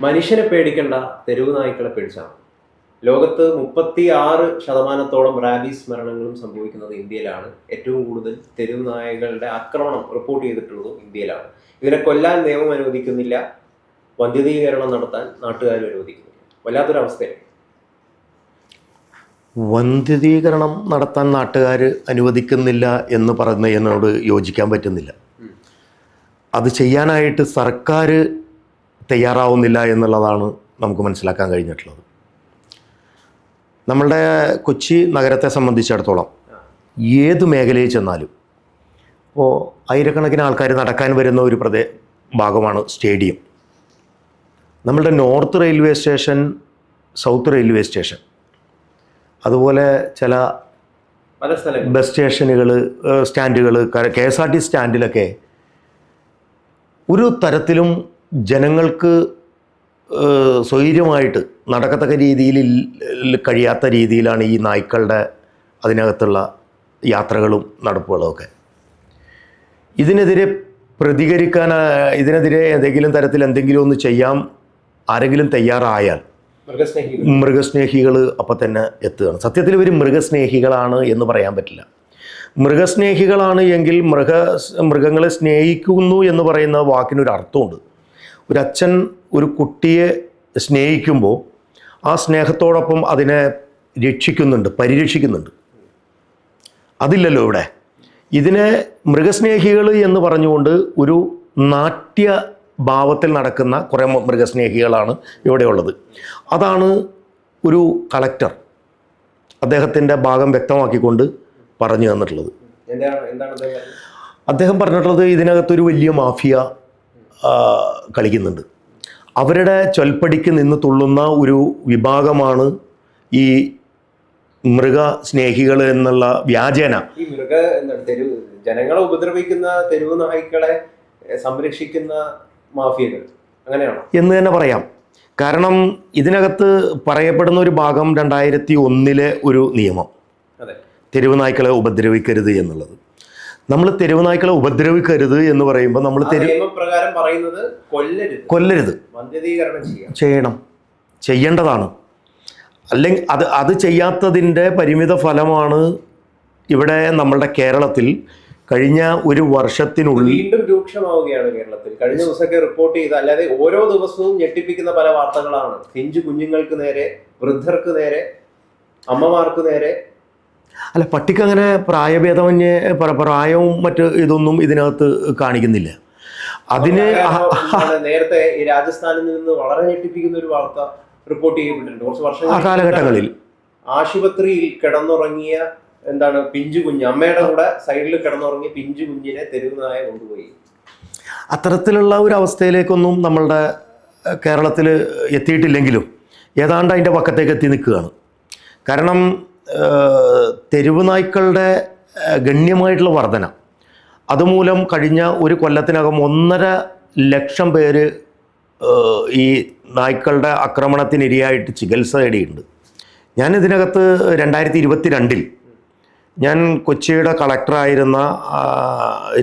മനുഷ്യനെ പേടിക്കേണ്ട തെരുവ് നായ്ക്കളെ പേടിച്ചാണ് ലോകത്ത് മുപ്പത്തി ആറ് ശതമാനത്തോളം റാബീസ് മരണങ്ങളും സംഭവിക്കുന്നത് ഇന്ത്യയിലാണ്. ഏറ്റവും കൂടുതൽ തെരുവ് നായകളുടെ ആക്രമണം റിപ്പോർട്ട് ചെയ്തിട്ടുള്ളതും ഇന്ത്യയിലാണ്. ഇതിനെ കൊല്ലാൻ നിയമം അനുവദിക്കുന്നില്ല. വന്ധ്യതീകരണം നടത്താൻ നാട്ടുകാരും അനുവദിക്കുന്നില്ല. വല്ലാത്തൊരവസ്ഥയാണ്. വന്ധ്യതീകരണം നടത്താൻ നാട്ടുകാർ അനുവദിക്കുന്നില്ല എന്ന് പറയുന്നതിനോട് യോജിക്കാൻ പറ്റുന്നില്ല. അത് ചെയ്യാനായിട്ട് സർക്കാർ തയ്യാറാവുന്നില്ല എന്നുള്ളതാണ് നമുക്ക് മനസ്സിലാക്കാൻ കഴിഞ്ഞിട്ടുള്ളത്. നമ്മളുടെ കൊച്ചി നഗരത്തെ സംബന്ധിച്ചിടത്തോളം ഏത് മേഖലയിൽ ചെന്നാലും ഇപ്പോൾ ആയിരക്കണക്കിന് ആൾക്കാർ നടക്കാൻ വരുന്ന ഒരു പ്രദേ ഭാഗമാണ് സ്റ്റേഡിയം. നമ്മളുടെ north railway station south railway station അതുപോലെ ചില ബസ് സ്റ്റേഷനുകൾ സ്റ്റാൻഡുകൾ കെ എസ് ആർ ടി സ്റ്റാൻഡിലൊക്കെ ഒരു തരത്തിലും ജനങ്ങൾക്ക് സ്വൈര്യമായിട്ട് നടക്കത്തക്ക രീതിയിൽ കഴിയാത്ത രീതിയിലാണ് ഈ നായ്ക്കളുടെ അതിനകത്തുള്ള യാത്രകളും നടപ്പുകളുമൊക്കെ ഇതിനെതിരെ പ്രതികരിക്കാൻ ഇതിനെതിരെ ഏതെങ്കിലും തരത്തിൽ എന്തെങ്കിലും ഒന്ന് ചെയ്യാം ആരെങ്കിലും തയ്യാറായാൽ മൃഗസ്നേഹികൾ. അപ്പം തന്നെ എത്തുകയാണ്. സത്യത്തിൽ ഇവർ മൃഗസ്നേഹികളാണ് എന്ന് പറയാൻ പറ്റില്ല. മൃഗസ്നേഹികളാണ് എങ്കിൽ മൃഗ മൃഗങ്ങളെ സ്നേഹിക്കുന്നു എന്ന് പറയുന്ന വാക്കിനൊരു അർത്ഥമുണ്ട് ഒരു അച്ഛൻ ഒരു കുട്ടിയെ സ്നേഹിക്കുമ്പോൾ ആ സ്നേഹത്തോടൊപ്പം അതിനെ രക്ഷിക്കുന്നുണ്ട് പരിരക്ഷിക്കുന്നുണ്ട്. അതില്ലല്ലോ ഇവിടെ. ഇതിനെ മൃഗസ്നേഹികൾ എന്ന് പറഞ്ഞുകൊണ്ട് ഒരു നാട്യ ഭാവത്തിൽ നടക്കുന്ന കുറേ മൃഗസ്നേഹികളാണ് ഇവിടെയുള്ളത് അതാണ് ഒരു കളക്ടർ അദ്ദേഹത്തിന്റെ ഭാഗം വ്യക്തമാക്കിക്കൊണ്ട് പറഞ്ഞു തന്നിട്ടുള്ളത്. അദ്ദേഹം പറഞ്ഞിട്ടുള്ളത് ഇതിനകത്തൊരു വലിയ മാഫിയ കളിക്കുന്നുണ്ട്. അവരുടെ ചൊൽപ്പടിക്ക് നിന്ന് തുള്ളുന്ന ഒരു വിഭാഗമാണ് ഈ മൃഗ സ്നേഹികൾ എന്നുള്ള വ്യാജേന. ഈ മൃഗ തെരുവ് ജനങ്ങളെ ഉപദ്രവിക്കുന്ന തെരുവ് നായ്ക്കളെ സംരക്ഷിക്കുന്ന മാഫിയകൾ. അങ്ങനെയാണോ? എന്ന് തന്നെ പറയാം. കാരണം ഇതിനകത്ത് പറയപ്പെടുന്ന ഒരു ഭാഗം രണ്ടായിരത്തി ഒന്നിലെ ഒരു നിയമം. അതെ. തെരുവ് നായ്ക്കളെ ഉപദ്രവിക്കരുത് എന്നുള്ളത്. നമ്മൾ തെരുവ് നായ്ക്കളെ ഉപദ്രവിക്കരുത് എന്ന് പറയുമ്പോൾ നമ്മൾ നിയമപ്രകാരം പറയുന്നത് കൊല്ലരുത്. കൊല്ലരുത്. ചെയ്യണം. ചെയ്യേണ്ടതാണ്. അല്ലെങ്കിൽ അത് അത് ചെയ്യാത്തതിന്റെ പരിമിത ഫലമാണ് ഇവിടെ നമ്മളുടെ കേരളത്തിൽ കഴിഞ്ഞ ഒരു വർഷത്തിനുള്ളിൽ വീണ്ടും രൂക്ഷമാവുകയാണ് കേരളത്തിൽ. കഴിഞ്ഞ ദിവസമൊക്കെ റിപ്പോർട്ട് ചെയ്ത അല്ലാതെ ഓരോ ദിവസവും ഞെട്ടിപ്പിക്കുന്ന പല വാർത്തകളാണ്. പിഞ്ചു കുഞ്ഞുങ്ങൾക്ക് നേരെ വൃദ്ധർക്ക് നേരെ അമ്മമാർക്ക് നേരെ അല്ല പട്ടിക്ക് അങ്ങനെ പ്രായഭേദമന്യേ പ്ര- പ്രായവും മറ്റ് ഇതൊന്നും ഇതിനകത്ത് കാണിക്കുന്നില്ല. അതിന് നേരത്തെ ഈ രാജസ്ഥാനിൽ നിന്ന് വളരെ ഞെട്ടിപ്പിക്കുന്ന ഒരു വാർത്ത റിപ്പോർട്ട് ചെയ്യപ്പെട്ടിട്ടുണ്ട്. കുറച്ച് ആ കാലഘട്ടങ്ങളിൽ. ആശുപത്രിയിൽ കിടന്നുറങ്ങിയ എന്താണ് പിഞ്ചു കുഞ്ഞ് അമ്മയുടെ കൂടെ സൈഡിൽ കിടന്നുറങ്ങിയ പിഞ്ചു കുഞ്ഞിനെ തെരുവ് നായ കൊണ്ടുപോയി. അത്തരത്തിലുള്ള ഒരു അവസ്ഥയിലേക്കൊന്നും നമ്മളുടെ കേരളത്തിൽ എത്തിയിട്ടില്ലെങ്കിലും ഏതാണ്ട് അതിന്റെ പക്കത്തേക്ക് എത്തി നിൽക്കുകയാണ്. കാരണം തെരുവ് നായ്ക്കളുടെ ഗണ്യമായിട്ടുള്ള വർധന. അതുമൂലം കഴിഞ്ഞ ഒരു കൊല്ലത്തിനകം ഒന്നര ലക്ഷം പേര് ഈ നായ്ക്കളുടെ ആക്രമണത്തിനിരയായിട്ട് ചികിത്സ തേടിയിട്ടുണ്ട്. ഞാൻ ഇതിനകത്ത് രണ്ടായിരത്തി ഇരുപത്തി രണ്ടിൽ ഞാൻ കൊച്ചിയുടെ കളക്ടറായിരുന്ന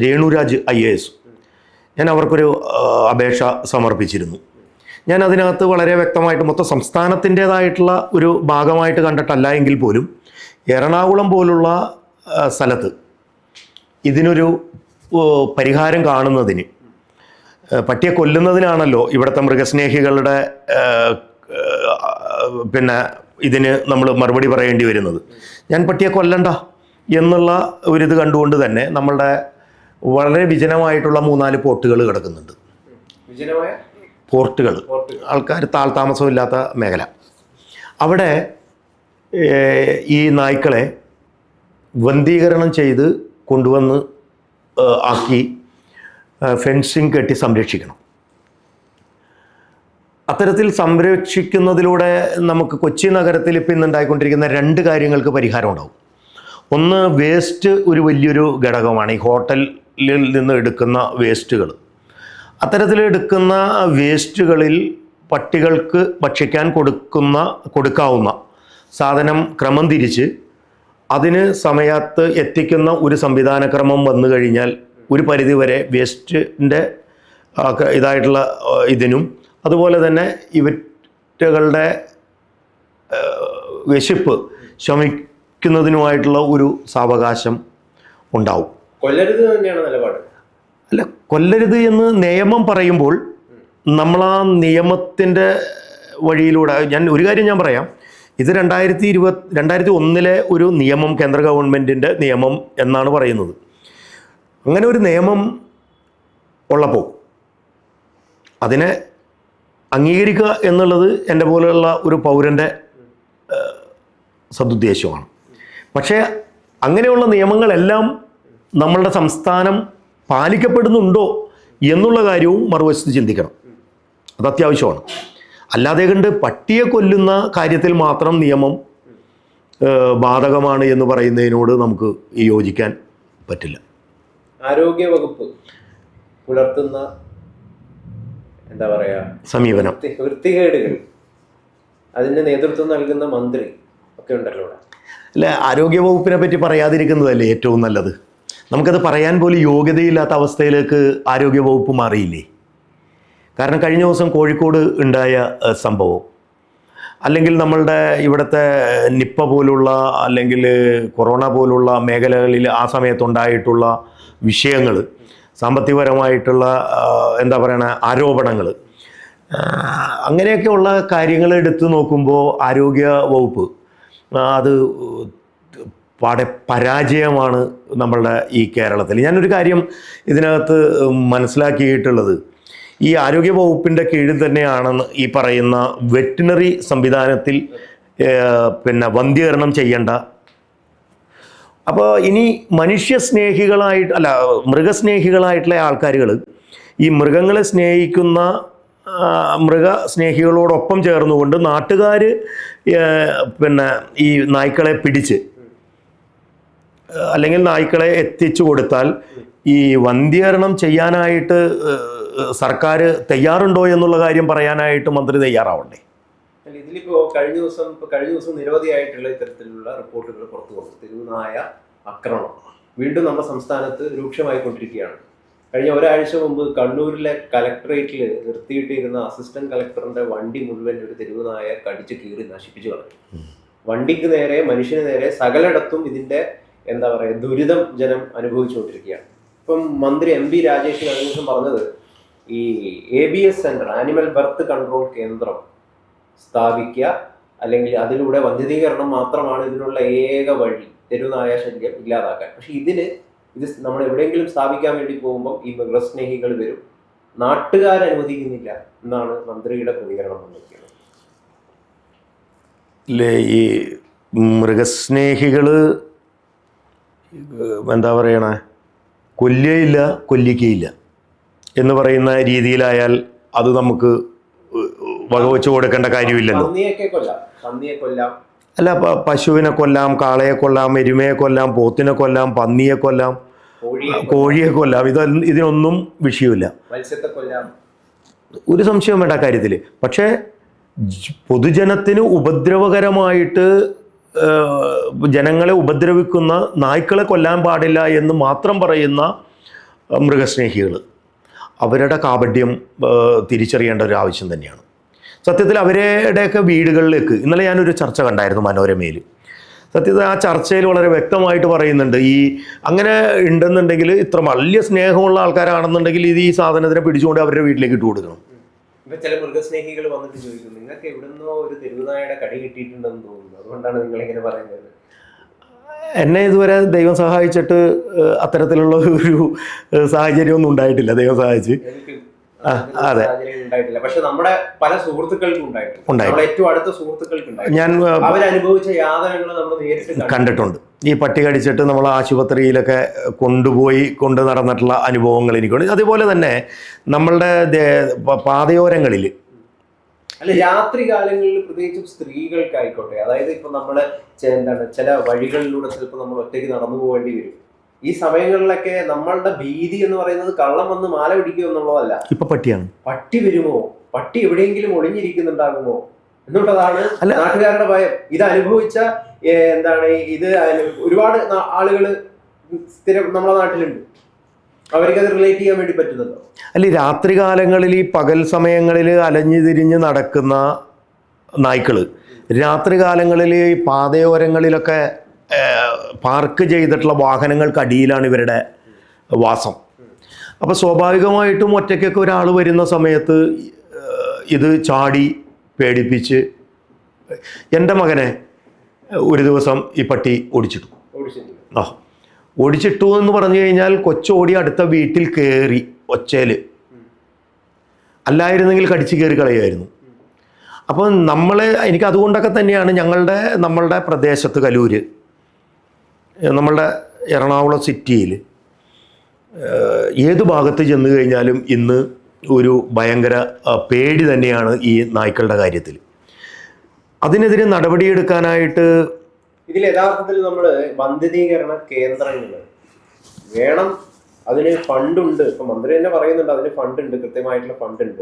രേണുരാജ് ഐ എ എസ്. ഞാൻ അവർക്കൊരു അപേക്ഷ സമർപ്പിച്ചിരുന്നു. ഞാൻ അതിനകത്ത് വളരെ വ്യക്തമായിട്ട് മൊത്തം സംസ്ഥാനത്തിന്റേതായിട്ടുള്ള ഒരു ഭാഗമായിട്ട് കണ്ടിട്ടല്ല എങ്കിൽ പോലും എറണാകുളം പോലുള്ള സ്ഥലത്ത് ഇതിനൊരു പരിഹാരം കാണുന്നതിന് പട്ടിയെ കൊല്ലുന്നതിനാണല്ലോ ഇവിടുത്തെ മൃഗസ്നേഹികളുടെ പിന്നെ ഇതിന് നമ്മൾ മറുപടി പറയേണ്ടി വരുന്നത്. ഞാൻ പട്ടിയെ കൊല്ലണ്ട എന്നുള്ള ഒരിത് കണ്ടുകൊണ്ട് തന്നെ നമ്മളുടെ വളരെ വിജനമായിട്ടുള്ള മൂന്നാൽ പോർട്ടുകൾ കിടക്കുന്നുണ്ട്. പോർട്ടുകൾ. ആൾക്കാർ ആൾക്കാർ താമസമില്ലാത്ത മേഖല. അവിടെ ഈ നായ്ക്കളെ വന്ധീകരണം ചെയ്ത് കൊണ്ടുവന്ന് ആക്കി ഫെൻസിങ് കെട്ടി സംരക്ഷിക്കണം. അത്തരത്തിൽ സംരക്ഷിക്കുന്നതിലൂടെ നമുക്ക് കൊച്ചി നഗരത്തിൽ ഇപ്പം ഇന്ന് ഉണ്ടായിക്കൊണ്ടിരിക്കുന്ന രണ്ട് കാര്യങ്ങൾക്ക് പരിഹാരം ഉണ്ടാവും. ഒന്ന് വേസ്റ്റ് ഒരു വലിയൊരു ഘടകമാണ് ഈ ഹോട്ടലിൽ നിന്ന് എടുക്കുന്ന വേസ്റ്റുകൾ. അത്തരത്തിൽ എടുക്കുന്ന വേസ്റ്റുകളിൽ പട്ടികൾക്ക് ഭക്ഷിക്കാൻ കൊടുക്കുന്ന കൊടുക്കാവുന്ന സാധനം ക്രമം തിരിച്ച് അതിന് സമയത്ത് എത്തിക്കുന്ന ഒരു സംവിധാനക്രമം വന്നു കഴിഞ്ഞാൽ ഒരു പരിധിവരെ വേസ്റ്റിന്റെ ഇതായിട്ടുള്ള ഇതിനും അതുപോലെ തന്നെ ഇവറ്റകളുടെ വിശപ്പ് ശമിക്കുന്നതിനുമായിട്ടുള്ള ഒരു സാവകാശം ഉണ്ടാവും. കൊല്ലരുത് തന്നെയാണ് നിലപാട്. അല്ല കൊല്ലരുത് എന്ന് നിയമം പറയുമ്പോൾ നമ്മൾ ആ നിയമത്തിന്റെ വഴിയിലൂടെ ഞാൻ ഒരു കാര്യം ഞാൻ പറയാം. ഇത് രണ്ടായിരത്തി ഇരുപത് രണ്ടായിരത്തി ഒന്നിലെ ഒരു നിയമം കേന്ദ്ര ഗവൺമെന്റിന്റെ നിയമം എന്നാണ് പറയുന്നത്. അങ്ങനെ ഒരു നിയമം ഉള്ളപ്പോൾ അതിനെ അംഗീകരിക്കുക എന്നുള്ളത് എന്റെ പോലെയുള്ള ഒരു പൗരന്റെ സദുദ്ദേശമാണ്. പക്ഷേ അങ്ങനെയുള്ള നിയമങ്ങളെല്ലാം നമ്മളുടെ സംസ്ഥാനം പാലിക്കപ്പെടുന്നുണ്ടോ എന്നുള്ള കാര്യവും മറുവശത്ത് ചിന്തിക്കണം. അത് അത്യാവശ്യമാണ് അല്ലാതെ കണ്ട് പട്ടിയെ കൊല്ലുന്ന കാര്യത്തിൽ മാത്രം നിയമം ബാധകമാണ് എന്ന് പറയുന്നതിനോട് നമുക്ക് യോജിക്കാൻ പറ്റില്ല. ആരോഗ്യ വകുപ്പ് പുലർത്തുന്ന എന്താ പറയാ? സമീപനം. വൃത്തികേടുകൾ. അതിന് നേതൃത്വം നൽകുന്ന മന്ത്രി ഒക്കെ ഉണ്ടല്ലോ ഇവിടെ അല്ല ആരോഗ്യവകുപ്പിനെ പറ്റി പറയാതിരിക്കുന്നതല്ലേ ഏറ്റവും നല്ലത്? നമുക്കത് പറയാൻ പോലും യോഗ്യതയില്ലാത്ത അവസ്ഥയിലേക്ക് ആരോഗ്യവകുപ്പ് മാറിയില്ലേ? കാരണം കഴിഞ്ഞ ദിവസം കോഴിക്കോട് ഉണ്ടായ സംഭവം. അല്ലെങ്കിൽ നമ്മളുടെ ഇവിടുത്തെ നിപ്പ പോലുള്ള അല്ലെങ്കിൽ കൊറോണ പോലുള്ള മേഖലകളിൽ ആ സമയത്തുണ്ടായിട്ടുള്ള വിഷയങ്ങൾ സാമ്പത്തികപരമായിട്ടുള്ള എന്താ പറയണ ആരോപണങ്ങൾ അങ്ങനെയൊക്കെയുള്ള കാര്യങ്ങൾ എടുത്തു നോക്കുമ്പോൾ ആരോഗ്യ വകുപ്പ് അത് പാടെ പരാജയമാണ് നമ്മളുടെ ഈ കേരളത്തിൽ. ഞാനൊരു കാര്യം ഇതിനകത്ത് മനസ്സിലാക്കിയിട്ടുള്ളത്. ഈ ആരോഗ്യ വകുപ്പിന്റെ കീഴിൽ തന്നെയാണെന്ന് ഈ പറയുന്ന വെറ്റിനറി സംവിധാനത്തിൽ പിന്നെ വന്ധ്യകരണം ചെയ്യേണ്ട. അപ്പോൾ ഇനി മനുഷ്യസ്നേഹികളായിട്ട് അല്ല മൃഗസ്നേഹികളായിട്ടുള്ള ആൾക്കാരുകൾ ഈ മൃഗങ്ങളെ സ്നേഹിക്കുന്ന മൃഗസ്നേഹികളോടൊപ്പം ചേർന്നുകൊണ്ട് നാട്ടുകാർ പിന്നെ ഈ നായ്ക്കളെ പിടിച്ച് അല്ലെങ്കിൽ നായ്ക്കളെ എത്തിച്ചു കൊടുത്താൽ ഈ വന്ധ്യകരണം ചെയ്യാനായിട്ട് സർക്കാർ തയ്യാറുണ്ടോ എന്നുള്ള കാര്യം പറയാനായിട്ട് മന്ത്രി തയ്യാറാവണ്ടേ? ഇതിലിപ്പോ കഴിഞ്ഞ ദിവസം ഇപ്പൊ കഴിഞ്ഞ ദിവസം നിരവധിയായിട്ടുള്ള ഇത്തരത്തിലുള്ള റിപ്പോർട്ടുകൾ പുറത്തു വന്നു. തെരുവുനായ ആക്രമണം വീണ്ടും നമ്മുടെ സംസ്ഥാനത്ത് രൂക്ഷമായി കൊണ്ടിരിക്കുകയാണ് കഴിഞ്ഞ ഒരാഴ്ച മുമ്പ് കണ്ണൂരിലെ കലക്ടറേറ്റിൽ നിർത്തിയിട്ടിരുന്ന അസിസ്റ്റന്റ് കലക്ടറിന്റെ വണ്ടി മുഴുവൻ ഒരു തെരുവുനായ കടിച്ചു കീറി നശിപ്പിച്ചു കളഞ്ഞു. വണ്ടിക്ക് നേരെ മനുഷ്യന് നേരെ സകലയിടത്തും ഇതിന്റെ എന്താ പറയുക ദുരിതം ജനം അനുഭവിച്ചുകൊണ്ടിരിക്കുകയാണ്. ഇപ്പം മന്ത്രി എം പി രാജേഷ് കഴിഞ്ഞ ദിവസം പറഞ്ഞത് ഈ A B S centre animal birth control കേന്ദ്രം സ്ഥാപിക്കുക അല്ലെങ്കിൽ അതിലൂടെ വന്ധ്യതീകരണം മാത്രമാണ് ഇതിനുള്ള ഏക വഴി തെരുവുനായ ശല്യം ഇല്ലാതാക്കാൻ. പക്ഷെ ഇതിന് ഇത് നമ്മൾ എവിടെയെങ്കിലും സ്ഥാപിക്കാൻ വേണ്ടി പോകുമ്പോൾ ഈ മൃഗസ്നേഹികൾ വരും. നാട്ടുകാർ അനുവദിക്കുന്നില്ല എന്നാണ് മന്ത്രിയുടെ പ്രതികരണം വന്നിരിക്കുന്നത്. ഈ മൃഗസ്നേഹികൾ എന്താ പറയണേ? കൊല്ലുകയില്ല കൊല്ലിക്കയില്ല. എന്ന് പറയുന്ന രീതിയിലായാൽ അത് നമുക്ക് വകവെച്ച് കൊടുക്കേണ്ട കാര്യമില്ലല്ലോ. അല്ല പശുവിനെ കൊല്ലാം കാളയെ കൊല്ലാം എരുമയെ കൊല്ലാം പോത്തിനെ കൊല്ലാം പന്നിയെ കൊല്ലാം കോഴിയെ കൊല്ലാം, ഇത് ഇതിനൊന്നും വിഷയമില്ല. ഒരു സംശയം വേണ്ട കാര്യത്തിൽ. പക്ഷേ പൊതുജനത്തിന് ഉപദ്രവകരമായിട്ട് ജനങ്ങളെ ഉപദ്രവിക്കുന്ന നായ്ക്കളെ കൊല്ലാൻ പാടില്ല എന്ന് മാത്രം പറയുന്ന മൃഗസ്നേഹികൾ അവരുടെ കാപഡ്യം തിരിച്ചറിയേണ്ട ഒരു ആവശ്യം തന്നെയാണ്. സത്യത്തിൽ അവരുടെയൊക്കെ വീടുകളിലേക്ക് ഇന്നലെ ഞാനൊരു ചർച്ച കണ്ടായിരുന്നു മനോരമയിൽ സത്യത്തിൽ ആ ചർച്ചയിൽ വളരെ വ്യക്തമായിട്ട് പറയുന്നുണ്ട് ഈ അങ്ങനെ ഉണ്ടെന്നുണ്ടെങ്കിൽ ഇത്ര വലിയ സ്നേഹമുള്ള ആൾക്കാരാണെന്നുണ്ടെങ്കിൽ ഇത് ഈ സാധനത്തിനെ പിടിച്ചുകൊണ്ട് അവരുടെ വീട്ടിലേക്ക് ഇട്ട് കൊടുക്കണം. ഇപ്പൊ ചില മൃഗസ്നേഹികൾ വന്നിട്ട് ചോദിക്കും നിങ്ങൾക്ക് എവിടുന്നോ ഒരു തെരുവുനായുടെ കടി കിട്ടിയിട്ടുണ്ടെന്ന് തോന്നുന്നു. അതുകൊണ്ടാണ് നിങ്ങൾ ഇങ്ങനെ പറയുന്നത്. എന്നെ ഇതുവരെ ദൈവം സഹായിച്ചിട്ട് അത്തരത്തിലുള്ള ഒരു സാഹചര്യമൊന്നും ഉണ്ടായിട്ടില്ല. ദൈവം സഹായിച്ച്. അതെ. പക്ഷെ നമ്മുടെ പല സുഹൃത്തുക്കൾക്കും ഏറ്റവും അടുത്ത സുഹൃത്തുക്കൾക്ക് ഞാൻ ഏഹ്, അവരനുഭവിച്ച യാതനകൾ നമ്മൾ നേരിട്ട് കണ്ടിട്ടുണ്ട്. ഈ പട്ടി കടിച്ചിട്ട് നമ്മൾ ആശുപത്രിയിലൊക്കെ കൊണ്ടുപോയി കൊണ്ട് നടന്നിട്ടുള്ള അനുഭവങ്ങൾ എനിക്കുണ്ട്. അതുപോലെ തന്നെ നമ്മളുടെ പാതയോരങ്ങളിൽ അല്ല രാത്രി കാലങ്ങളിൽ പ്രത്യേകിച്ചും സ്ത്രീകൾക്കായിക്കോട്ടെ അതായത് ഇപ്പൊ നമ്മൾ എന്താണ് ചില വഴികളിലൂടെ ചിലപ്പോൾ നമ്മൾ ഒറ്റയ്ക്ക് നടന്നു പോകേണ്ടി വരും. ഈ സമയങ്ങളിലൊക്കെ നമ്മളുടെ ഭീതി എന്ന് പറയുന്നത് കള്ളം വന്ന് മാല പിടിക്കുക എന്നുള്ളതല്ല. ഇപ്പൊ പട്ടിയാണ്. പട്ടി വരുമോ? പട്ടി എവിടെയെങ്കിലും ഒളിഞ്ഞിരിക്കുന്നുണ്ടാകുമോ? എന്നുള്ളതാണ്. നാട്ടുകാരുടെ ഭയം. ഇത് അനുഭവിച്ച എന്താണ് ഇത് ഒരുപാട് ആളുകൾ സ്ഥിരം നമ്മുടെ നാട്ടിലുണ്ട്. അവർക്കത് റിലേറ്റ് ചെയ്യാൻ വേണ്ടി പറ്റുന്നുണ്ടോ? അല്ല രാത്രി കാലങ്ങളിൽ ഈ പകൽ സമയങ്ങളിൽ അലഞ്ഞു തിരിഞ്ഞ് നടക്കുന്ന നായ്ക്കൾ രാത്രി കാലങ്ങളിൽ ഈ പാതയോരങ്ങളിലൊക്കെ പാർക്ക് ചെയ്തിട്ടുള്ള വാഹനങ്ങൾക്ക് അടിയിലാണ് ഇവരുടെ വാസം. അപ്പോൾ സ്വാഭാവികമായിട്ടും ഒറ്റയ്ക്കൊക്കെ ഒരാൾ വരുന്ന സമയത്ത് ഇത് ചാടി പേടിപ്പിച്ച് എന്റെ മകനെ ഒരു ദിവസം ഈ പട്ടി ഓടിച്ചിട്ടു. ആ. ഓടിച്ചിട്ടു എന്ന് പറഞ്ഞു കഴിഞ്ഞാൽ കൊച്ചോടി അടുത്ത വീട്ടിൽ കയറി ഒച്ചയിൽ അല്ലായിരുന്നെങ്കിൽ കടിച്ചു കയറി കളയായിരുന്നു അപ്പം നമ്മൾ എനിക്ക് അതുകൊണ്ടൊക്കെ തന്നെയാണ് ഞങ്ങളുടെ നമ്മളുടെ പ്രദേശത്ത് കലൂര് നമ്മളുടെ എറണാകുളം സിറ്റിയിൽ ഏത് ഭാഗത്ത് ചെന്ന് കഴിഞ്ഞാലും ഇന്ന് ഒരു ഭയങ്കര പേടി തന്നെയാണ് ഈ നായ്ക്കളുടെ കാര്യത്തിൽ. അതിനെതിരെ നടപടിയെടുക്കാനായിട്ട് ഇതിൽ യഥാർത്ഥത്തിൽ നമ്മൾ വന്ധ്യതീകരണ കേന്ദ്രങ്ങൾ വേണം. അതിന് ഫണ്ടുണ്ട്. ഇപ്പൊ മന്ത്രി തന്നെ പറയുന്നുണ്ട് അതിന് ഫണ്ടുണ്ട്. കൃത്യമായിട്ടുള്ള ഫണ്ടുണ്ട്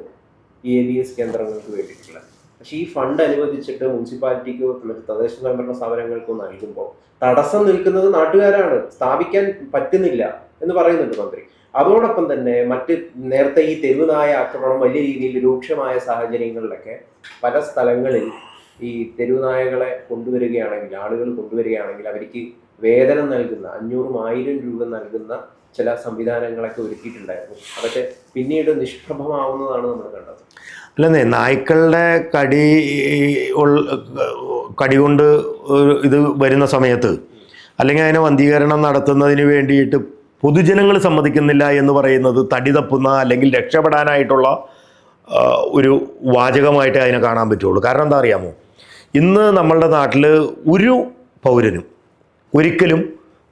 ഈ എ ബി എസ് കേന്ദ്രങ്ങൾക്ക് വേണ്ടിയിട്ടുള്ള. പക്ഷേ ഈ ഫണ്ട് അനുവദിച്ചിട്ട് മുനിസിപ്പാലിറ്റിക്കോ തദ്ദേശ സ്വയംഭരണ സ്ഥാപനങ്ങൾക്കോ നൽകുമ്പോൾ തടസ്സം നിൽക്കുന്നത് നാട്ടുകാരാണ്. സ്ഥാപിക്കാൻ പറ്റുന്നില്ല എന്ന് പറയുന്നുണ്ട് മന്ത്രി. അതോടൊപ്പം തന്നെ മറ്റ് നേരത്തെ ഈ തെരുവുനായ ആക്രമണം വലിയ രീതിയിൽ രൂക്ഷമായ സാഹചര്യങ്ങളിലൊക്കെ പല സ്ഥലങ്ങളിൽ ഈ തെരുവുനായകളെ കൊണ്ടുവരികയാണെങ്കിൽ ആളുകൾ കൊണ്ടുവരികയാണെങ്കിൽ അവർക്ക് വേതനം നൽകുന്ന അഞ്ഞൂറും ആയിരം രൂപ നൽകുന്ന ചില സംവിധാനങ്ങളൊക്കെ ഒരുക്കിയിട്ടുണ്ടായിരുന്നു. അതൊക്കെ പിന്നീട് നിഷ്പ്രഭമാവുന്നതാണ് നമ്മൾ കണ്ടത്. അല്ലെന്നേ നായ്ക്കളുടെ കടി കടി കൊണ്ട് ഇത് വരുന്ന സമയത്ത് അല്ലെങ്കിൽ അതിനെ വന്ധീകരണം നടത്തുന്നതിന് വേണ്ടിയിട്ട് പൊതുജനങ്ങൾ സമ്മതിക്കുന്നില്ല എന്ന് പറയുന്നത് തടി തപ്പുന്ന അല്ലെങ്കിൽ രക്ഷപ്പെടാനായിട്ടുള്ള ഒരു വാചകമായിട്ട് അതിനെ കാണാൻ പറ്റുള്ളൂ. കാരണം എന്താ അറിയാമോ? ഇന്ന് നമ്മളുടെ നാട്ടിൽ ഒരു പൗരനും ഒരിക്കലും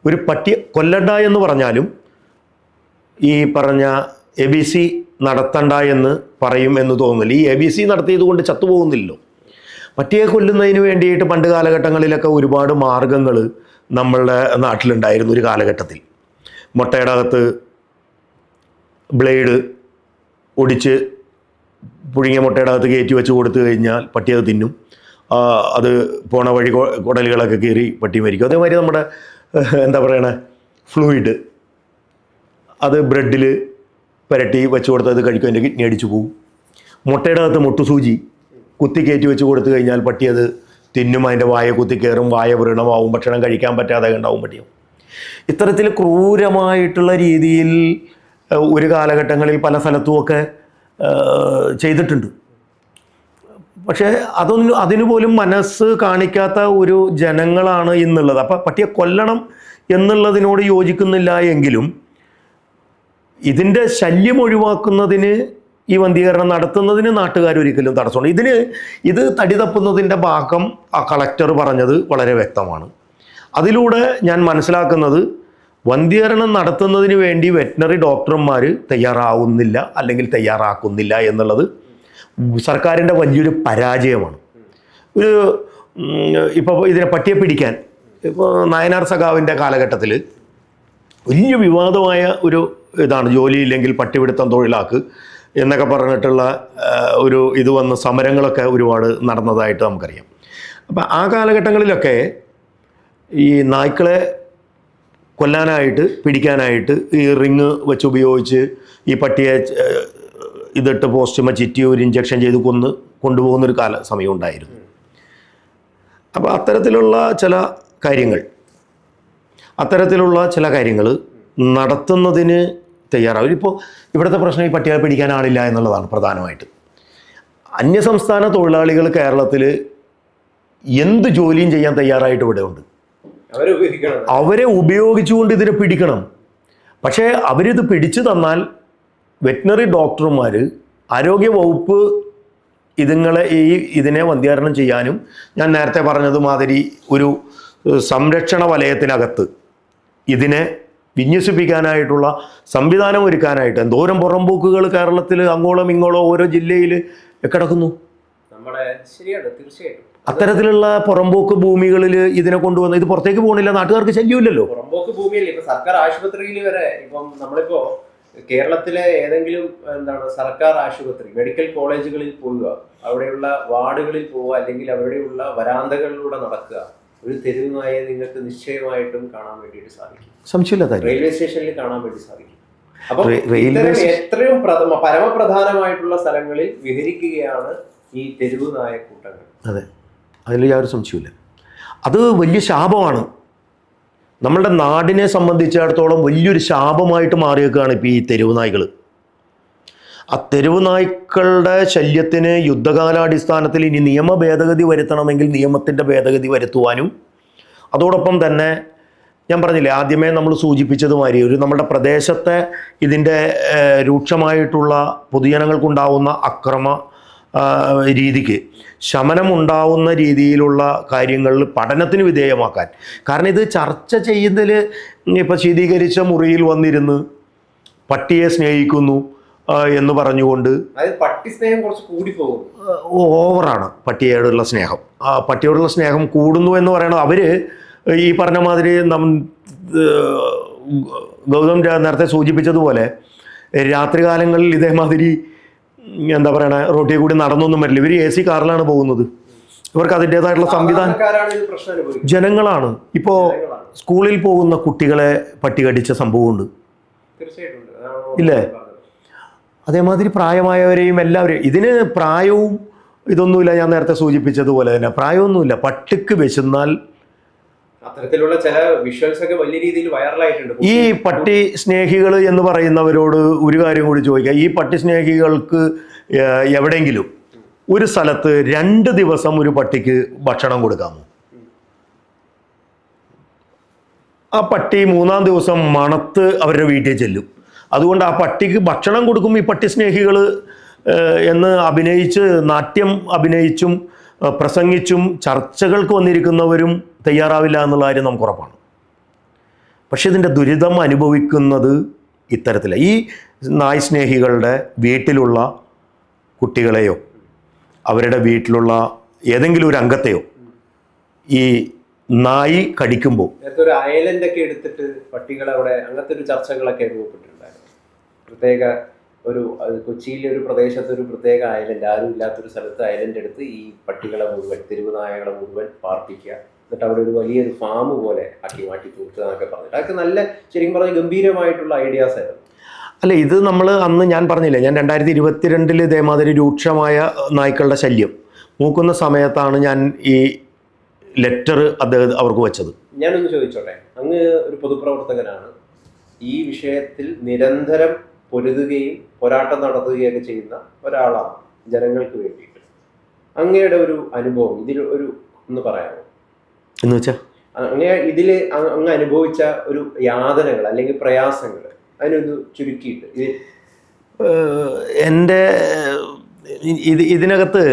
ഒരു പട്ടി കൊല്ലണ്ട എന്ന് പറഞ്ഞാലും ഈ പറഞ്ഞ എ ബി സി നടത്തണ്ട എന്ന് പറയും എന്ന് തോന്നുന്നില്ല. ഈ എ ബി സി നടത്തിയത് കൊണ്ട് ചത്തുപോകുന്നില്ലല്ലോ. പട്ടിയെ കൊല്ലുന്നതിന് വേണ്ടിയിട്ട് പണ്ട് കാലഘട്ടങ്ങളിലൊക്കെ ഒരുപാട് മാർഗങ്ങൾ നമ്മളുടെ നാട്ടിലുണ്ടായിരുന്നു ഒരു കാലഘട്ടത്തിൽ. മുട്ടയുടെ അകത്ത് ബ്ലേഡ് ഒടിച്ച് പുഴുങ്ങിയ മുട്ടയുടെ അകത്ത് കയറ്റി വെച്ച് കൊടുത്തു കഴിഞ്ഞാൽ പട്ടി അത് തിന്നും. അത് പോണ വഴി കുടലുകളൊക്കെ കീറി പട്ടി മരിക്കും. അതേമാതിരി നമ്മുടെ എന്താ പറയണേ? ഫ്ലൂയിഡ് അത് ബ്രെഡിൽ പുരട്ടി വെച്ച് കൊടുത്ത് അത് കഴിക്കും അതിന്റെ കിഡ്നി അടിച്ചു പോകും മുട്ടയുടെ അകത്ത് മുട്ടുസൂചി കുത്തി കയറ്റി വെച്ച് കൊടുത്തു കഴിഞ്ഞാൽ പട്ടി അത് തിന്നും അതിന്റെ വായ കുത്തി കയറും വായ വ്രണമാവും ഭക്ഷണം കഴിക്കാൻ പറ്റാതെ ഉണ്ടാവും പട്ടിയും. ഇത്തരത്തിൽ ക്രൂരമായിട്ടുള്ള രീതിയിൽ ഒരു കാലഘട്ടങ്ങളിൽ പല സ്ഥലത്തുമൊക്കെ ചെയ്തിട്ടുണ്ട്. പക്ഷേ അതൊന്നും അതിനു പോലും മനസ്സ് കാണിക്കാത്ത ഒരു ജനങ്ങളാണ് എന്നുള്ളത് അപ്പം പട്ടിയെ കൊല്ലണം എന്നുള്ളതിനോട് യോജിക്കുന്നില്ല എങ്കിലും ഇതിന്റെ ശല്യം ഒഴിവാക്കുന്നതിന് ഈ വന്ധീകരണം നടത്തുന്നതിന് നാട്ടുകാർ ഒരിക്കലും തടസ്സമുണ്ട്. ഇതിന് ഇത് തടി തപ്പുന്നതിന്റെ ഭാഗം ആ കളക്ടർ പറഞ്ഞത് വളരെ വ്യക്തമാണ്. അതിലൂടെ ഞാൻ മനസ്സിലാക്കുന്നത് വന്ധീകരണം നടത്തുന്നതിന് വേണ്ടി വെറ്റിനറി ഡോക്ടർമാർ തയ്യാറാവുന്നില്ല അല്ലെങ്കിൽ തയ്യാറാക്കുന്നില്ല എന്നുള്ളത് സർക്കാരിന്റെ വലിയൊരു പരാജയമാണ്. ഒരു ഇപ്പോൾ ഇതിനെ പട്ടിയെ പിടിക്കാൻ ഇപ്പോൾ നായനാർ സഖാവിന്റെ കാലഘട്ടത്തിൽ വലിയ വിവാദമായ ഒരു ഇതാണ് ജോലിയില്ലെങ്കിൽ പട്ടിപിടുത്തം തൊഴിലാക്ക് എന്നൊക്കെ പറഞ്ഞിട്ടുള്ള ഒരു ഇത് വന്ന സമരങ്ങളൊക്കെ ഒരുപാട് നടന്നതായിട്ട് നമുക്കറിയാം. അപ്പം ആ കാലഘട്ടങ്ങളിലൊക്കെ ഈ നായ്ക്കളെ കൊല്ലാനായിട്ട് പിടിക്കാനായിട്ട് ഈ റിങ് വെച്ച് ഉപയോഗിച്ച് ഈ പട്ടിയെ ഇതിട്ട് പോസ്റ്റുമ ചിറ്റി ഒരു ഇഞ്ചക്ഷൻ ചെയ്ത് കൊന്ന് കൊണ്ടുപോകുന്നൊരു കാല സമയം ഉണ്ടായിരുന്നു അപ്പോൾ അത്തരത്തിലുള്ള ചില കാര്യങ്ങൾ അത്തരത്തിലുള്ള ചില കാര്യങ്ങൾ നടത്തുന്നതിന് തയ്യാറാവും. ഇപ്പോൾ ഇവിടുത്തെ പ്രശ്നം ഈ പട്ടികളെ പിടിക്കാൻ ആളില്ല എന്നുള്ളതാണ് പ്രധാനമായിട്ട്. അന്യസംസ്ഥാന തൊഴിലാളികൾ കേരളത്തിൽ എന്ത് ജോലിയും ചെയ്യാൻ തയ്യാറായിട്ട് ഇവിടെ ഉണ്ട്. അവരെ ഉപയോഗിച്ചുകൊണ്ട് ഇതിനെ പിടിക്കണം. പക്ഷേ അവരിത് പിടിച്ചു തന്നാൽ വെറ്റിനറി ഡോക്ടർമാർ ആരോഗ്യ വകുപ്പ് ഇതുങ്ങളെ ഈ ഇതിനെ വന്ധ്യാരണം ചെയ്യാനും ഞാൻ നേരത്തെ പറഞ്ഞത് മാതിരി ഒരു സംരക്ഷണ വലയത്തിനകത്ത് ഇതിനെ വിന്യസിപ്പിക്കാനായിട്ടുള്ള സംവിധാനം ഒരുക്കാനായിട്ട് എന്തോരം പുറംപോക്കുകൾ കേരളത്തിൽ അങ്ങോളം ഇങ്ങോളം ഓരോ ജില്ലയിൽ കിടക്കുന്നു? അത്തരത്തിലുള്ള പുറംപോക്ക് ഭൂമികളിൽ ഇതിനെ കൊണ്ടുവന്ന് ഇത് പുറത്തേക്ക് പോകണില്ല നാട്ടുകാർക്ക് ശല്യമില്ലല്ലോ. പുറമ്പോക്ക് ഭൂമിയല്ലേ? ഇപ്പൊ സർക്കാർ ആശുപത്രിയിൽ വരെ ഇപ്പം നമ്മളിപ്പോ കേരളത്തിലെ ഏതെങ്കിലും എന്താണ് സർക്കാർ ആശുപത്രി മെഡിക്കൽ കോളേജുകളിൽ പോവുക അവിടെയുള്ള വാർഡുകളിൽ പോവുക അല്ലെങ്കിൽ അവിടെയുള്ള വരാന്തകളിലൂടെ നടക്കുക ഒരു തെരുവുമായി നിങ്ങൾക്ക് നിശ്ചയമായിട്ടും കാണാൻ വേണ്ടിയിട്ട് സാധിക്കും. സംശയമില്ല റെയിൽവേ സ്റ്റേഷനിൽ കാണാൻ വേണ്ടി സാധിക്കും. അപ്പൊ എത്രയും പ്രഥമ പരമപ്രധാനമായിട്ടുള്ള സ്ഥലങ്ങളിൽ വിഹരിക്കുകയാണ് ഈ തെരുവ് നായക്കൂട്ടങ്ങൾ അതെ. അതിൽ യാതൊരു സംശയമില്ല അത് വലിയ ശാപമാണ്. നമ്മളുടെ നാടിനെ സംബന്ധിച്ചിടത്തോളം വലിയൊരു ശാപമായിട്ട് മാറിയേക്കുകയാണ് ഇപ്പോൾ ഈ തെരുവ് നായ്കൾ ആ തെരുവ് നായ്ക്കളുടെ ശല്യത്തിന് യുദ്ധകാലാടിസ്ഥാനത്തിൽ ഇനി നിയമ ഭേദഗതി വരുത്തണമെങ്കിൽ നിയമത്തിന്റെ ഭേദഗതി വരുത്തുവാനും അതോടൊപ്പം തന്നെ ഞാൻ പറഞ്ഞില്ലേ ആദ്യമേ നമ്മൾ സൂചിപ്പിച്ചതുമാതിരി ഒരു നമ്മുടെ പ്രദേശത്തെ ഇതിന്റെ രൂക്ഷമായിട്ടുള്ള പൊതുജനങ്ങൾക്കുണ്ടാവുന്ന അക്രമ രീതിക്ക് ശമനം ഉണ്ടാവുന്ന രീതിയിലുള്ള കാര്യങ്ങളിൽ പഠനത്തിന് വിധേയമാക്കാൻ. കാരണം ഇത് ചർച്ച ചെയ്യുന്നതിൽ ഇപ്പോൾ ശീതീകരിച്ച മുറിയിൽ വന്നിരുന്ന് പട്ടിയെ സ്നേഹിക്കുന്നു എന്ന് പറഞ്ഞുകൊണ്ട് അതായത് പട്ടി സ്നേഹം കുറച്ച് കൂടി പോകും ഓവറാണ് പട്ടിയോടുള്ള സ്നേഹം. ആ പട്ടിയോടുള്ള സ്നേഹം കൂടുന്നു എന്ന് പറയുന്നത് അവർ ഈ പറഞ്ഞ മാതിരി നം ഗൗതം നേരത്തെ സൂചിപ്പിച്ചതുപോലെ രാത്രികാലങ്ങളിൽ ഇതേമാതിരി എന്താ പറയണ റോട്ടിൽ കൂടി നടന്നൊന്നും വരില്ല. ഇവർ എ സി കാറിലാണ് പോകുന്നത്. ഇവർക്ക് അതിന്റെതായിട്ടുള്ള സംവിധാനം ജനങ്ങളാണ്. ഇപ്പോ സ്കൂളിൽ പോകുന്ന കുട്ടികളെ പട്ടി കടിച്ച സംഭവമുണ്ട് ഇല്ലേ? അതേമാതിരി പ്രായമായവരെയും എല്ലാവരെയും ഇതിന് പ്രായവും ഇതൊന്നുമില്ല ഞാൻ നേരത്തെ സൂചിപ്പിച്ചതുപോലെ തന്നെ. പ്രായമൊന്നുമില്ല. പട്ടിക്ക് വിശന്നാൽ അത്തരത്തിലുള്ള ചില വിഷ്വൽസ് ഒക്കെ വലിയ രീതിയിൽ വൈറലായിട്ടുണ്ട് ഈ പട്ടി സ്നേഹികൾ എന്ന് പറയുന്നവരോട് ഒരു കാര്യം കൂടി ചോദിക്കാം. ഈ പട്ടി സ്നേഹികൾക്ക് എവിടെങ്കിലും എവിടെയെങ്കിലും ഒരു സ്ഥലത്ത് രണ്ട് ദിവസം ഒരു പട്ടിക്ക് ഭക്ഷണം കൊടുക്കാമോ? ആ പട്ടി മൂന്നാം ദിവസം മണത്ത് അവരുടെ വീട്ടിൽ ചെല്ലും. അതുകൊണ്ട് ആ പട്ടിക്ക് ഭക്ഷണം കൊടുക്കും ഈ പട്ടി സ്നേഹികൾ എന്ന് അഭിനയിച്ച് നാട്യം അഭിനയിച്ചും പ്രസംഗിച്ചും ചർച്ചകൾക്ക് വന്നിരിക്കുന്നവരും തയ്യാറാവില്ല എന്നുള്ള കാര്യം നമുക്ക് ഉറപ്പാണ്. പക്ഷെ ഇതിന്റെ ദുരിതം അനുഭവിക്കുന്നത് ഇത്തരത്തില. ഈ നായ് സ്നേഹികളുടെ വീട്ടിലുള്ള കുട്ടികളെയോ അവരുടെ വീട്ടിലുള്ള ഏതെങ്കിലും ഒരു അംഗത്തെയോ ഈ നായി കടിക്കുമ്പോൾ ഒരു എടുത്തിട്ട് പട്ടികളെ അവിടെ അങ്ങനത്തെ ഒരു ചർച്ചകളൊക്കെ അനുഭവപ്പെട്ടിട്ടുണ്ടായിരുന്നു പ്രത്യേക ഒരു കൊച്ചിയിലെ ഒരു പ്രദേശത്ത് ഒരു പ്രത്യേക ഐലൻഡ് ആരും ഇല്ലാത്തൊരു സ്ഥലത്ത് ഐലൻഡ് എടുത്ത് ഈ പട്ടികളെ മുഴുവൻ തെരുവ് നായകളെ മുഴുവൻ പാർപ്പിക്കുക. എന്നിട്ട് അവിടെ ഒരു വലിയൊരു ഫാം പോലെ ആക്കി മാറ്റി തൂക്കുക എന്നൊക്കെ പറഞ്ഞിട്ട്. അതൊക്കെ നല്ല ശരിക്കും പറഞ്ഞാൽ ഗംഭീരമായിട്ടുള്ള ഐഡിയാസ് ആയിരുന്നു. അല്ല ഇത് നമ്മൾ അന്ന് ഞാൻ പറഞ്ഞില്ല ഞാൻ രണ്ടായിരത്തി ഇരുപത്തിരണ്ടിൽ ഇതേമാതിരി രൂക്ഷമായ നായ്ക്കളുടെ ശല്യം. മൂക്കുന്ന സമയത്താണ് ഞാൻ ഈ ലെറ്റർ അദ്ദേഹം അവർക്ക് വെച്ചത്. ഞാനൊന്ന് ചോദിച്ചോട്ടെ അങ്ങ് ഒരു പൊതുപ്രവർത്തകനാണ്. ഈ വിഷയത്തിൽ നിരന്തരം പൊരുതുകയും പോരാട്ടം നടത്തുകയൊക്കെ ചെയ്യുന്ന ഒരാളാണ് ജനങ്ങൾക്ക് വേണ്ടിയിട്ട്. അങ്ങയുടെ ഒരു അനുഭവം ഇതിൽ ഒരു ഒന്ന് പറയാമോ? എന്ന് വെച്ചാൽ അങ്ങ ഇതിൽ അങ്ങ് അനുഭവിച്ച ഒരു യാതനകൾ അല്ലെങ്കിൽ പ്രയാസങ്ങൾ അതിനൊന്ന് ചുരുക്കിയിട്ട് ഇത്. എന്റെ ഇത് ഇതിനകത്ത്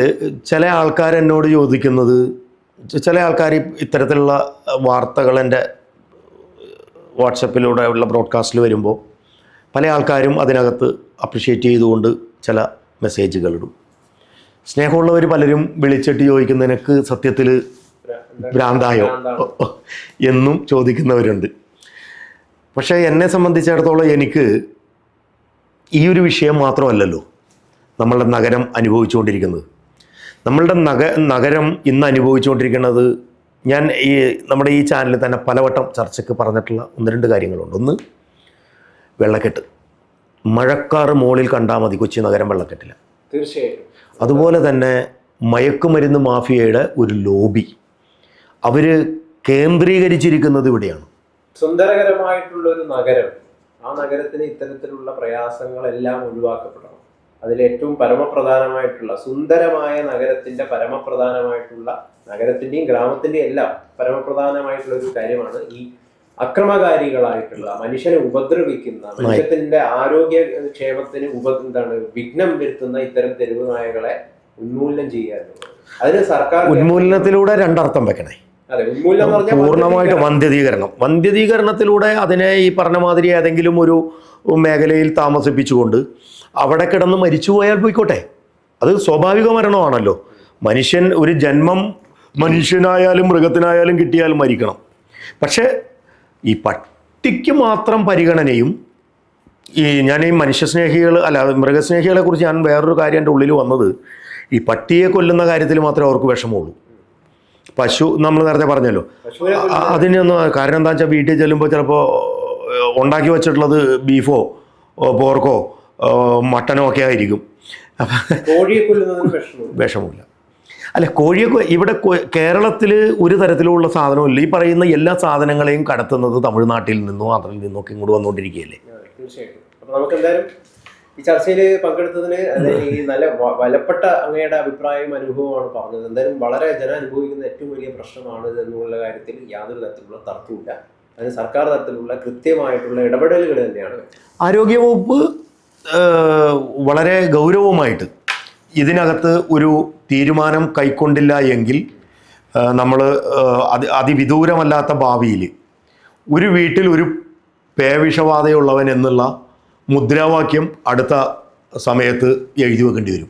ചില ആൾക്കാർ എന്നോട് ചോദിക്കുന്നത് ചില ആൾക്കാർ ഇത്തരത്തിലുള്ള വാർത്തകൾ എന്റെ വാട്സപ്പിലൂടെ ഉള്ള ബ്രോഡ്കാസ്റ്റിൽ വരുമ്പോൾ പല ആൾക്കാരും അതിനകത്ത് അപ്രിഷ്യേറ്റ് ചെയ്തുകൊണ്ട് ചില മെസ്സേജുകൾ ഇടും. സ്നേഹമുള്ളവർ പലരും വിളിച്ചിട്ട് ചോദിക്കുന്ന നിനക്ക് സത്യത്തിൽ ഭ്രാന്തായോ? എന്നും ചോദിക്കുന്നവരുണ്ട്. പക്ഷേ എന്നെ സംബന്ധിച്ചിടത്തോളം എനിക്ക് ഈ ഒരു വിഷയം മാത്രമല്ലല്ലോ നമ്മളുടെ നഗരം അനുഭവിച്ചുകൊണ്ടിരിക്കുന്നത്. നമ്മളുടെ നഗ നഗരം ഇന്ന് അനുഭവിച്ചുകൊണ്ടിരിക്കുന്നത് ഞാൻ ഈ നമ്മുടെ ഈ ചാനലിൽ തന്നെ പലവട്ടം ചർച്ചയ്ക്ക് പറഞ്ഞിട്ടുള്ള ഒന്ന് രണ്ട് കാര്യങ്ങളുണ്ട്. ഒന്ന് വെള്ളക്കെട്ട്. മഴക്കാറ് മോളിൽ കണ്ടാൽ മതി കൊച്ചി നഗരം വെള്ളക്കെട്ടില്ല തീർച്ചയായിട്ടും. അതുപോലെ തന്നെ മയക്കുമരുന്ന് മാഫിയയുടെ ഒരു ലോബി. അവർ കേന്ദ്രീകരിച്ചിരിക്കുന്നത് ഇവിടെയാണ്. സുന്ദരകരമായിട്ടുള്ള ഒരു നഗരം. ആ നഗരത്തിന് ഇത്തരത്തിലുള്ള പ്രയാസങ്ങളെല്ലാം ഒഴിവാക്കപ്പെടണം. അതിലേറ്റവും പരമപ്രധാനമായിട്ടുള്ള സുന്ദരമായ നഗരത്തിന്റെ പരമപ്രധാനമായിട്ടുള്ള നഗരത്തിന്റെയും ഗ്രാമത്തിന്റെയും എല്ലാം പരമപ്രധാനമായിട്ടുള്ള ഒരു കാര്യമാണ് ഈ അക്രമകാരികളായിട്ടുള്ള മനുഷ്യനെ ഉപദ്രവിക്കുന്ന മനുഷ്യത്തിന്റെ ആരോഗ്യ ക്ഷേമത്തിന് ഉപ എന്താണ് വിഘ്നം വരുത്തുന്ന ഇത്തരം തെരുവ് നായകളെ ഉന്മൂലനം ചെയ്യാനുള്ളത്. അതിന് സർക്കാർ ഉന്മൂലനത്തിലൂടെ രണ്ടർത്ഥം വെക്കണേ. പൂർണമായിട്ട് വന്ധ്യതീകരണം. വന്ധ്യതീകരണത്തിലൂടെ അതിനെ ഈ പറഞ്ഞ മാതിരി ഏതെങ്കിലും ഒരു മേഖലയിൽ താമസിപ്പിച്ചുകൊണ്ട് അവിടെ കിടന്ന് മരിച്ചുപോയാൽ പോയിക്കോട്ടെ. അത് സ്വാഭാവിക മരണമാണല്ലോ. മനുഷ്യൻ ഒരു ജന്മം മനുഷ്യനായാലും മൃഗത്തിനായാലും കിട്ടിയാൽ മരിക്കണം. പക്ഷേ ഈ പട്ടിക്ക് മാത്രം പരിഗണനയും ഈ ഞാൻ ഈ മനുഷ്യസ്നേഹികൾ അല്ല മൃഗസ്നേഹികളെ കുറിച്ച് ഞാൻ വേറൊരു കാര്യം എന്റെ ഉള്ളിൽ വന്നത്. ഈ പട്ടിയെ കൊല്ലുന്ന കാര്യത്തിൽ മാത്രമേ അവർക്ക് വിഷമമുള്ളൂ. പശു നമ്മൾ നേരത്തെ പറഞ്ഞല്ലോ. അതിനൊന്നും കാരണം എന്താ വെച്ചാൽ വീട്ടിൽ ചെല്ലുമ്പോൾ ചിലപ്പോൾ ഉണ്ടാക്കി വെച്ചിട്ടുള്ളത് ബീഫോ പോർക്കോ മട്ടനോ ഒക്കെ ആയിരിക്കും. അപ്പം വിഷമമില്ല. അല്ല കോഴിയൊക്കെ ഇവിടെ കേരളത്തിൽ ഒരു തരത്തിലുള്ള സാധനമില്ല ഈ പറയുന്ന എല്ലാ സാധനങ്ങളെയും കടത്തുന്നത് തമിഴ്നാട്ടിൽ നിന്നോ അതിൽ നിന്നോ ഒക്കെ ഇങ്ങോട്ട് വന്നുകൊണ്ടിരിക്കുകയല്ലേ ആ, തീർച്ചയായിട്ടും. അപ്പൊ നമുക്ക് എന്തായാലും ഈ ചർച്ചയിൽ പങ്കെടുത്തതിന് ഈ നല്ല വലപ്പെട്ട അങ്ങയുടെ അഭിപ്രായവും അനുഭവമാണ് പറഞ്ഞത്. എന്തായാലും വളരെ ജനം അനുഭവിക്കുന്ന ഏറ്റവും വലിയ പ്രശ്നമാണ് എന്നുള്ള കാര്യത്തിൽ യാതൊരു തരത്തിലുള്ള തർക്കമില്ല അതിന് സർക്കാർ തരത്തിലുള്ള കൃത്യമായിട്ടുള്ള ഇടപെടലുകൾ തന്നെയാണ്. ആരോഗ്യവകുപ്പ് വളരെ ഗൗരവമായിട്ട് ഇതിനകത്ത് ഒരു തീരുമാനം കൈക്കൊണ്ടില്ല എങ്കിൽ നമ്മൾ അതി അതിവിദൂരമല്ലാത്ത ഭാവിയിൽ ഒരു വീട്ടിൽ ഒരു പേവിഷബാധയുള്ളവൻ എന്നുള്ള മുദ്രാവാക്യം അടുത്ത സമയത്ത് എഴുതി വെക്കേണ്ടി വരും.